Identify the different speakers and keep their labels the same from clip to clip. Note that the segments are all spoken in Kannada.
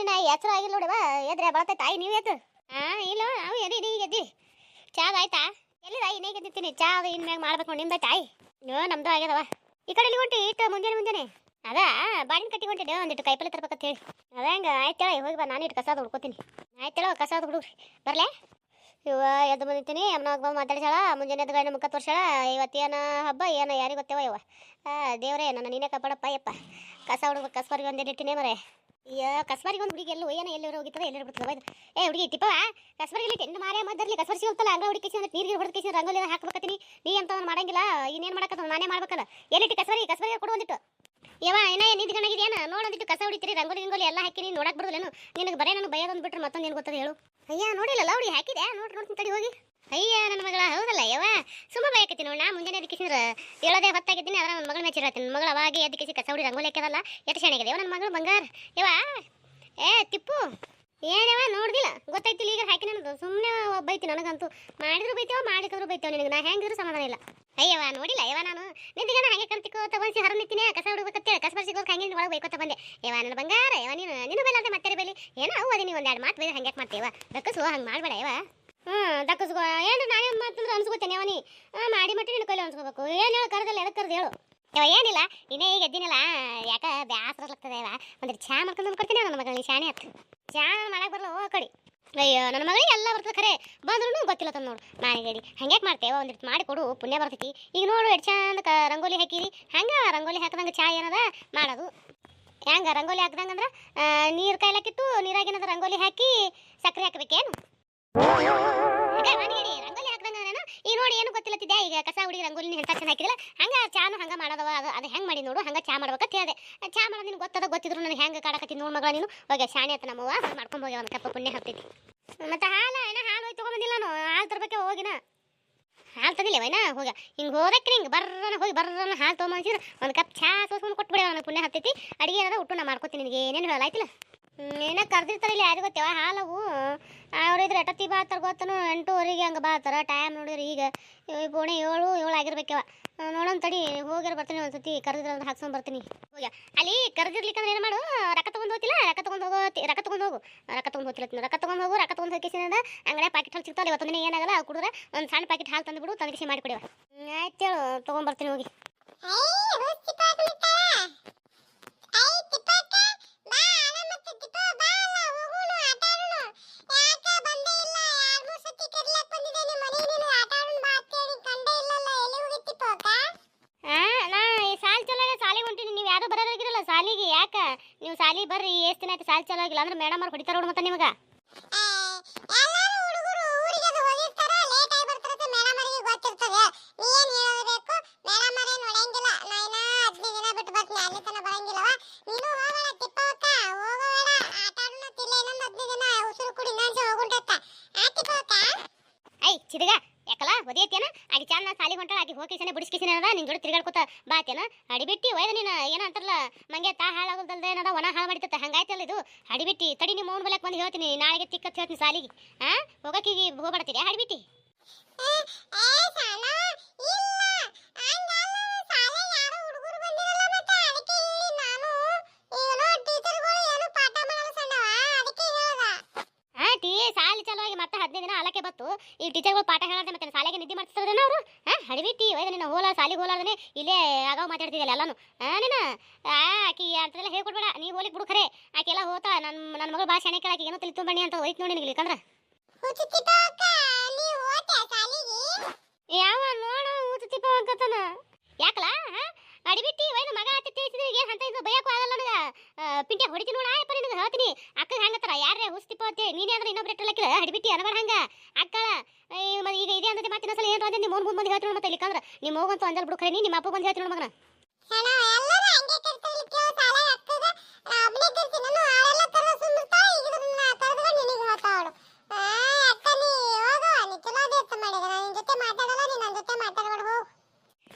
Speaker 1: ನಿನ್ನ ಹೆಸರು ಆಗಿಲ್ಲ ನೋಡವ ಎದ್ರೆ ಬರ್ತೈತೆ ತಾಯಿ ನೀವು ಎದ್ದು. ಹಾ ಇಲ್ಲ, ನಾವು ಎದಿ ನೀ ಎದ್ದಿ. ಚಾದ ಆಯ್ತಾ? ಎಲ್ಲಿದ? ಇನ್ನೇ ಎದ್ದಿತ್ತೀನಿ ಚಾ ಅದು ಇನ್ಮ್ಯಾಗ ಮಾಡ್ಬೇಕು ನೋಡಿ ತಾಯಿ. ನೋ ನಮ್ದು ಆಗ್ಯದವ. ಈ ಕಡೆ ಹೊಂಟಿ, ಇಟ್ಟು ಮುಂಜಾನೆ ಮುಂಜಾನೆ. ಅದ ಬಾಡಿನ ಕಟ್ಟಿ ಹೊಂಟಿದ್ದೆ, ಒಂದಿಟ್ಟು ಕೈಪಲ್ಲೆ ತರ್ಬೇಕಂತ ಹೇಳಿ. ಅದ ಹಂಗ ಆಯ್ತೇಳ ಹೋಗಿ ಬಾ, ನಾನು ಇಟ್ಟು ಕಸ ಹುಡ್ಕೋತೀನಿ ಆಯ್ತೇಳ ಕಸ ಹುಡುಗ್ರಿ ಬರ್ಲೇ? ಇವ ಎದ್ದು ಬಂದಿತ್ತೀನಿ ಅಮ್ಮನಾಗ ಬಂದು ಮಾತಾಡ್ಸಾಳ ಮುಂಜಾನೆ ಎದ್ದು ಗಂಡ ಮುಖ ತೋರ್ಸಾಳ ಇವತ್ತೇನ ಹಬ್ಬ, ಏನು ಯಾರಿಗೆ ಗೊತ್ತೇವ ಇವ? ದೇವರೇ, ನನ್ನ ನೀನೇ ಕಾಪಾಡಪ್ಪ ಯಪ್ಪ ಕಸ ಹುಡುಗ ಕಸ್ಬಾರಿಗೆ ಒಂದು ಇಟ್ಟಿನೇ ಮರೆ. ಅಯ್ಯ ಕಸ್ಬರಿಗೆ ಒಂದು ಹುಡುಗಿ ಎಲ್ಲೋ ಏನೋ ಎಲ್ಲರೂ ಹೋಗಿತ್ತದ ಎಲ್ಲರೂ ಬಿಡ್ತದ ಇದು ಏ, ಹುಡುಗಿ ಟಿಪ್ಪವ ಕಸ್ಬರಿಗೆ ಟೆಂಡ್ ಮಾರೇ ಮದ್ದರ್ಲಿ ಕಸ್ಬಾರಿ ಸಿಗುತ್ತಲ್ಲ ಹಂಗ ಹುಡುಗಿ ಕಿಸಿ ನೀರು ನೀರು ಹೊಡೆದ ಕೇಸಿ ರಂಗೋಲಿ ಹಾಕ್ಬೇಕತ್ತೀನಿ. ನೀ ಅಂತ ಮಾಡಂಗಿಲ್ಲ, ಇನ್ನೇನು ಮಾಡಕತ್ತ ನಾನೇ ಮಾಡ್ಬೇಕಲ್ಲ. ಎಲ್ಲಿಟ್ಟು ಕಸ್ಬಾರಿ ಕಸ್ಬಾರಿಗೆ ಕೊಡು ಒಂದಿಟ್ಟು. ಯವ ಏನ ನಿಂದು ಗಣಗಿದೆಯೇನ ನೋಡೊಂದಿಟ್ಟು ಕಸ ಹೊಡಿತೀರಿ, ರಂಗೋಲಿ ರಂಗೋಲಿ ಎಲ್ಲ ಹಾಕಿ ನೀನು ನೋಡಕ್ ಬರೋದಿಲ್ಲೇನು? ನಿನಗೆ ಬರೇ ನನಗೆ ಬೈಯೋದೊಂದು ಬಿಟ್ರೆ ಮತ್ತೊಂದು ಏನು ಗೊತ್ತದ ಹೇಳು. ಅಯ್ಯ ನೋಡಿಲ್ಲ ಲೌಡಿ ಹಾಕಿದೆ ನೋಡ್ರಿ, ನೋಡ್ತೀನಿ, ತಡಿ ಹೋಗಿ. ಅಯ್ಯ, ನನ್ನ ಮಗಳ, ಹೌದಲ್ಲ ಯವ ಸುಮ್ಮ ಬಯಕತ್ತೀನಿ ನೋಡ, ನಾ ಮುಂಜಾನೆ ಅದಕ್ಕೆ ಕಿಸಿದ್ರೆ ಹೇಳೋದೇ ಹೊತ್ತಾಗಿದ್ದೀನಿ ಅದರ ನನ್ನ ಮಗಳ ಮೆಚ್ಚಿರತ್ತೆ ನನ್ನ ಮಗಳ ಅವಾಗೆ ಅದಕ್ಕೆ ಕಿಸಿ ಕಸ ಹೊಡಿ ರಂಗೋಲಿ ಹಾಕ್ಯದಲ್ಲ ಎಷ್ಟು ಶಾಣೆಗಿದೆ ನನ್ನ ಮಗಳು ಬಂಗಾರ. ಯವ ಏ, ತಿಪ್ಪು. ಏನವ ನೋಡ್ದಿಲ್ಲ. ಗೊತ್ತಾಯ್ತಿಲ್ಲ, ಈಗ ಹಾಕಿ ನನಗೆ ಸುಮ್ಮನೆ ಬೈತಿ ನನಗಂತೂ. ಮಾಡಿದ್ರು ಬೈತೇವ ಮಾಡಿದ್ರು ಬೈತೇವ ನಿನಗೆ. ನಾ ಹೆಂಗಿದ್ರು ಸಮಾಧಾನ ಇಲ್ಲ. ಅಯ್ಯವ ನೋಡಿಲ್ಲ ಅಯ್ಯವ ನಾನು ಕಲ್ತಿಕೋ ತಗೊಂಡು ಹರ ನಿಂತಿನಿ, ಕಸ ಹುಡುಗತ್ತೇಳಿ ಕಸ ಬರ್ಸಿಗೋದು ಹಂಗೆ ಒಳಗೆ ಬೈಕೋತ ಬಂದೆ. ಯವ ನನ್ನ ಬಂಗಾರ ಯವ ನೀನು ನಿನ್ನ ಬೇಲಾದ್ರೆ ಮತ್ತೆ ಬೇಲಿ. ಏನೋ ಅವು ಅದೇ ನೀವು ಒಂದೆರಡು ಮಾತು ಬೈದ್ರೆ ಹಂಗೆ ಮಾಡ್ತೇವ ದಕ್ಕಸು ಹಂಗೆ ಮಾಡಬೇಡ ಯವ ಹ್ಞೂ ದಕ್ಕಸ್ಗೋ ಏನು ನಾನೇನು ಮಾತಂದ್ರೆ ಅನ್ಸ್ಕೋತೇನೆ ಅವನಿ ಮಾಡಿ ಮಟ್ಟಿ ನಿನ್ನ ಕೈಲಿ ಅನ್ಸ್ಕೋಬೇಕು. ಏನು ಹೇಳು, ಕರೆದಲ್ಲ ಎದಕ್ಕೆ ಕರೆದು ಹೇಳು. ಯವ ಏನಿಲ್ಲ ಇನ್ನೇ ಈಗ ಎದ್ದಿನಲ್ಲ, ಯಾಕ ಬ್ಯಾಸರ ಆಗ್ತದೆ ಯವ ಒಂದು ಚಾ ಮಾಡ್ಕೊಂಡು ಕೊಡ್ತೀನಿ, ನನ್ನ ಮಗಳಿಗೆ ಶಾಣೆ ಆಯ್ತು ಚಾ ಮಾಡಕ್ಕೆ ಬರಲ್ಲ ಕಡಿ. ಅಯ್ಯೋ, ನನ್ನ ಮಗಳಿಗೆ ಎಲ್ಲ ಬರ್ತದೆ. ಖರೆ ಬಂದ್ರೂ ಗೊತ್ತಿಲ್ಲ ತಂದು ನೋಡು. ನಾನಿಗಡಿ ಹಂಗ್ಯಾಕೆ ಮಾಡ್ತೇವೆ ಒಂದಿಟ್ಟು ಮಾಡಿ ಕೊಡು, ಪುಣ್ಯ ಬರ್ತೈತಿ. ಈಗ ನೋಡು, ಎಷ್ಟು ಚಂದ ರಂಗೋಲಿ ಹಾಕಿರಿ ಹಂಗೆ ರಂಗೋಲಿ ಹಾಕಿದಂಗೆ ಚಾಯ್ ಏನದ? ಮಾಡೋದು. ಹೆಂಗ ರಂಗೋಲಿ ಹಾಕ್ದಂಗಂದ್ರೆ ನೀರು ಕಾಯ್ಲಾಕಿಟ್ಟು ನೀರಾಗಿನದ ರಂಗೋಲಿ ಹಾಕಿ ಸಕ್ಕರೆ ಹಾಕ್ಬೇಕೇನು? ನೋಡಿ ಏನು ಗೊತ್ತಿಲ್ಲತ್ತಿದ್ದೆ ಈಗ ಕಸ ಹುಡುಗಿ ರಂಗೋಲಿ ಹೆಂತ ಚೆನ್ನ ಹಂಗೆ ಹಂಗ ಚಾನು ಹಂಗೆ ಮಾಡೋದವ. ಅದು ಅದು ಹೆಂಗೆ ಮಾಡಿ ನೋಡು, ಹಂಗೆ ಚಾ ಮಾಡ್ಬೇಕಂತ ಹೇಳಿದೆ. ಚಾ ಮಾಡೋದು ನಿನ್ಗೆ ಗೊತ್ತದ? ಗೊತ್ತಿದ್ರು ನನಗೆ ಹೆಂಗೆ ಕಾಡಕತ್ತಿ ನೋಡು ಮಗಳ ನೀನು? ಹೋಗಿ ಶಾಣೆ ಆತ ನಮ್ಮವ್ವ ಮಾಡ್ಕೊಂಡು ಹೋಗಿ ಒಂದು ಕಪ್ಪ ಪುಣ್ಯ ಹಾಕ್ತೈತಿ ಮತ್ತೆ ಹಾಲು, ಏನ ಹಾಲು ಹೋಯ್ತು ತೊಗೊಂಬಂದಿಲ್ಲ ನಾನು? ಹಾಲು ತರಬೇಕೆ ಹೋಗಿನ? ಹಾಲು ತಂದಿಲ್ಲ ವೈನ ಹೋಗ ಹಿಂಗೆ ಹೋದಕ್ಕೆ ಹಿಂಗೆ ಬರ್ರನ ಹೋಗಿ ಬರ್ರನ ಹಾಲು ತೊಗೊಂಬಂದಿದ್ರೆ ಒಂದು ಕಪ್ ಚಾ ಸೋಸ್ಕೊಂಡು ಕೊಟ್ಬಿಡ ನನಗೆ ಪುಣ್ಯ ಹಾಕ್ತೈತಿ ಅಡಿಗೆ ಏನಾದ್ರೂ ಊಟ ನಾ ಮಾಡ್ಕೊತೀನಿ ನಿನಗೆ. ಏನೇನು ಹೇಳಲ್ಲ ಏನ ಕರ್ದಿರ್ತಾರೆ ಇಲ್ಲಿ ಯಾರು ಗೊತ್ತೇವ? ಹಾಲವು ಅವ್ರಿದ್ರೆ ಎಟತಿ ಬಾತಾರ ಗೊತ್ತನು? ಎಂಟೂವರೆಗೆ ಹಂಗೆ ತರ ಟೈಮ್ ನೋಡಿದ್ರೆ ಈಗ ಪೋಣೆ ಏಳು ಏಳು ಆಗಿರ್ಬೇಕವ. ನೋಡೋಣ ತಡಿ ಹೋಗಿರ ಬರ್ತೀನಿ ಒಂದ್ಸತಿ, ಕರೆದಿದ್ರೆ ಅಂದ್ರೆ ಹಾಕ್ಸ್ಕೊಂಡು ಬರ್ತೀನಿ. ಹೋಗ ಅಲ್ಲಿ ಕರೆದಿರ್ಲಿಕ್ಕಂದ್ರೆ ಏನು ಮಾಡು? ರೊಕ್ಕ ತೊಗೊಂಡು ಹೋಗ್ತಿಲ್ಲ? ರೊಕ್ಕ ತೊಗೊಂಡು ಹೋಗೋ ರೊಕ್ಕ ತೊಗೊಂಡು ಹೋಗು. ರೊಕ್ಕ ತೊಗೊಂಡು ಹೋಗ್ತಿಲ್ಲ ರೊಕ್ಕ ತೊಗೊಂಡು ಹೋಗು, ರೊಕ್ಕ ತೊಗೊಂಡು ಹೋಗಿಸಿದ ಅಂಗಡಿ ಪ್ಯಾಕೆಟ್ ಹಾಲು ಸಿಗ್ತಾವೆ ಇವತ್ತೊಂದಿನ ಏನಾಗಲ್ಲ ಏನಾಗಲ್ಲ ಕುಡಿದ್ರೆ ಒಂದು ಸಣ್ಣ ಪ್ಯಾಕೆಟ್ ಹಾಲು ತಂದುಬಿಡು, ತಂದು ಮಾಡಿ ಮಾಡಿಕೊಡಿವ ಆಯ್ತು ಹೇಳು ತೊಗೊಂಬರ್ತೀನಿ ಹೋಗಿ. ನೀವು ಸಾಲಿ ಬರ್ರಿ ಎಷ್ಟು ದಿನ ಆಯ್ತು ಸಾಲಿ ಚಲೋ ಆಗಿಲ್ಲ. ಅಂದ್ರೆ ಮೇಡಮ್ ಅವ್ರು ಹೊಡಿತಾರ ಮತ್ತೆ ನಿಮಗೆ. ಐ ಚಿದಗ ಯಾಕಲ್ಲ ಒದೇತೇನ ಆಗಿ ಚಾನ್ ಸಾಲಿ ಹೊಂಟಾಳ ಆಗಿ ಬಿಡಿಸ್ಕಿಸಿನ ಅದ ನಿನ್ ಜೋಡಿ ತಿರ್ಗಾಡ್ಕೊತ ಬಾತೇನ ಅಡಿಬಿಟ್ಟಿ ಒಯ್ದ ನೀನು, ಏನ ಅಂತಾರಲ್ಲ, ಮಂಗೆ ತಾ ಹಾಳಾಗೋದಲ್ದ ಏನದ, ಒಣ ಹಾಳು ಮಾಡಿತ್ತ ಹಂಗಾಯ್ತಲ್ಲ ಇದು? ಅಡಿಬಿಟ್ಟಿ, ತಡಿ ನಿಮ್ಮ ಮೌನ್ ಬಲಕ್ ಬಂದು ಹೇಳ್ತೀನಿ, ನಾಳೆಗೆ ತಿಕ್ಕತ್ ಹೇಳ್ತೀನಿ ಸಾಲಿಗೆ. ಹಾ ಹೋಗಕ್ಕೆ ಹೋಗ್ಬಡ್ತೀರಿ ಅಡಿಬಿಟ್ಟಿ. ಈ ಟೀಚರ್ಗಳು ಪಾಠ ಹೇಳೋದೇ ಮತ್ತೆ ಶಾಲೆಗೆ ನಿದ್ದೆ ಮಾಡ್ತಿರ್ತಾರೇನ ಅವರು? ಹಾ ಹಡಿಬಿಟ್ಟಿ ಒಯ್ದ ನಿನ್ನ ಹೋಲ ಶಾಲೆಗೆ ಹೋಲಾರ್ದನೆ ಇಲ್ಲೇ ಆಗಾವ್ ಮಾತಾಡ್ತಿದ್ಯಲ್ಲ ಎಲ್ಲಾನು. ನೀನು? ಆಕಿ ಅಂತೆಲ್ಲ ಹೇಳ್ಕೊಡ್ಬೇಡ ನೀ ಹೋಲಿಕ್ ಬಿಡು ಖರೆ. ಆಕೆಲ್ಲ ಹೋತಾ ನನ್ನ ನನ್ನ ಮಗಳು ಭಾಷೆ ಶಾಣೆ ಕೇಳಾಕಿ ಏನೋ ತುಂಬಣಿ ಅಂತ ಹೋಯ್ತು ನೋಡಿ ನಿನಗೆ ಕಂದ್ರೆ ಯಾವ ನೋಡ ಊತಿಪ್ಪ ಅಂಕತನ ಯಾಕಲ? ಅಡಿಬಿಟ್ಟಿ ಒಯ್ದ ಮಗ ಆತ ತಿಳಿಸಿದ್ರೆ ಏನು ಅಂತ ಇದು ಬಯಕ್ಕೂ ಆಗಲ್ಲ ನನಗೆ. ಪಿಂಟೆ ಹೊಡಿತೀನಿ ನೋಡ ಆಯಪ್ಪ ನಿನಗೆ ಹೇಳ್ತೀನಿ. ಅಕ್ಕ ಹಂಗತ್ತಾರ ಯಾರೇ ಹುಸ್ತಿಪ್ಪ ಅಂತೆ ನೀನೇ ಅಂದ್ರೆ ಇನ್ನೊಬ್ರು ಇಟ್ಟಲಕ್ಕಿಲ್ಲ ಅಡಿಬಿಟ್ಟಿ ಅನಬೇಡ ಹಂಗ. ಅಕ್ಕಳ ಈಗ ಇದೆ ಅಂದ್ರೆ ಮತ್ತೆ ಇನ್ನೊಂದ್ಸಲ ಏನು ಅಂದ್ರೆ ನಿಮ್ಮ ಮುಂದೆ ಬಂದು ಹೇಳ್ತೀನಿ ಮತ್ತೆ ಇಲ್ಲಿಕಂದ್ರ. ನಿಮ್ಮ ಹೋಗಂತೂ ಅಂಜಲ್ ಬಿಡು ಖರೆ ನೀ ನಿಮ್ಮ ಅಪ್ಪ ಬಂದು ಹೇಳ್ತೀನಿ ಮಗನ.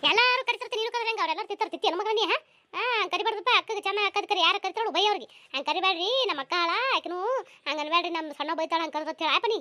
Speaker 1: ಎಲ್ಲಾರು ಕರಿತಿರ್ತೀನಿ ನೀನು ಕರೆದ್ರೆ ಹೆಂಗ ಅವ್ರೆಲ್ಲರೂ ತಿಂತಾರ ತಿತ್ತಿ ಮಗನ ನೀ ಹಾ? ಕರಿಬಾರ್ದಪ್ಪ ಅಕ್ಕಗೆ ಚೆನ್ನಾಗಿ ಅಕ್ಕದ ಕರಿ ಯಾರು ಕರಿತಾಳು ಬೈ ಅವ್ರಿಗೆ ಹಂಗೆ ಕರಿಬೇಡ್ರಿ ನಮ್ಮ ಅಕ್ಕ ಅಲ್ಲ ಆಕಿನೂ ಹಂಗೆ ಅನ್ಬೇಡ್ರಿ ನಮ್ಮ ಸಣ್ಣ ಬೈತಾಳ ಹಂಗೆ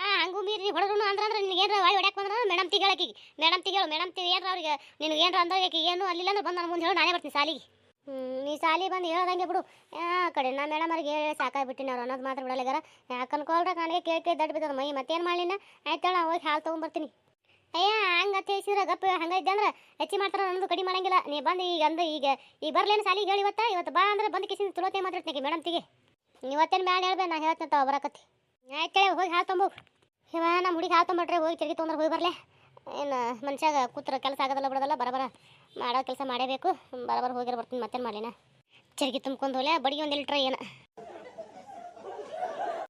Speaker 1: ಹಂಗೂ ಮೀರಿ ಹೊಡೆದ್ರು ಅಂದ್ರೆ ಅಂದ್ರೆ ನಿನಗೆ ಏನಾರ ವಾಯ್ ಹೊಡ್ಯಾಕ ಬಂದ್ರೆ ಮೇಡಮ್ ತಿಗಳಕಿ ಮೇಡಮ್ ತಿಗಳು ಮೇಡಮ್ ತಿ ಏನ್ರ ಅವ್ರಿಗೆ. ನಿನಗೆ ಏನರ ಅಂದ್ರೆ ಆಕಿ ಏನು ಅಲ್ಲಿಲ್ಲ ಅಂದ್ರೆ ಬಂದು ನಾನು ಮುಂದೆ ಹೇಳು, ನಾನೇ ಬರ್ತೀನಿ ಸಾಲಿಗೆ. ನೀ ಸಾಲಿ ಬಂದು ಹೇಳ್ದಂಗೆ ಬಿಡು. ಆ ಕಡೆ ನಾ ಮೇಡಮ್ ಅವ್ರಿಗೆ ಹೇಳಿ, ಸಾಕಾಗ್ಬಿಟ್ಟಿನಿ ಅವ್ರು ಅನ್ನೋದು ಮಾತ್ರ ಬಿಡಲಿಗಾರ ಯಾಕೆ ಅನ್ಕೊಳ್ರ ನನಗೆ ಕೇಳಿ ಕೇಳಿ ದಡ್ಡ ಬಿದ್ದದ ಮೈ, ಮತ್ತೇನು ಮಾಡಲಿನ? ಆಯ್ತಾಳ ಹೋಗಿ ಹಾಲು ತೊಗೊಂಬರ್ತೀನಿ ಅಯ್ಯ, ಹಂಗೆ ಅಂತ ಗಪ್ಪ ಹಂಗೆ ಇದ್ದೆ ಅಂದ್ರೆ. ಹೆಚ್ಚಿ ಮಾಡ್ತಾರೆ ಅನ್ನೋದು ಕಡಿಮೆ ಮಾಡಂಗಿಲ್ಲ. ನೀ ಬಂದು ಈಗ ಅಂದ್ರೆ ಈಗ ಈಗ ಬರ್ಲೇನು ಸಾಲಿಗೆ ಹೇಳಿ ಇವತ್ತು. ಇವತ್ತು ಬಾ ಅಂದ್ರೆ ಬಂದು ಕಿಸಿನ ತುಳತೆ ಮಾತಾಡ್ತೀನಿ ಮೇಡಮ್ ತಿಗೆ. ಇವತ್ತೇನು ಮ್ಯಾಲೆ ಹೇಳ್ಬೇಕು ನಾ ಹೇಳ್ತೀನಿ ತಾವು ಬರಕತ್ತಿ. ಆಯ್ತೇಳಿ ಹೋಗಿ ಹಾಲು ತೊಂಬು ಇವ ನಮ್ಮ ಹುಡುಗಿ ಹಾಳು ತೊಂಬಿಟ್ರೆ ಹೋಗಿ ತಿರುಗಿ ತೊಗೊಂಡ್ರೆ ಹೋಗಿ ಬರಲೇ. ಏನು, ಮನುಷ್ಯಾಗ ಕೂತ್ರ ಕೆಲಸ ಆಗೋದಲ್ಲ ಬಿಡೋದಲ್ಲ ಬರಬರ ಮಾಡೋ ಕೆಲಸ ಮಾಡೇಬೇಕು. ಬರಬರ ಹೋಗಿರ ಬರ್ತೀನಿ, ಮತ್ತೇನು ಮಾಡಲಿನ? ಚರ್ಗಿ ತುಂಬ್ಕೊಂಡು ಹೋಲೆ ಬಡಿಗೆ ಒಂದು ಲೀಟ್ರ್ ಏನು?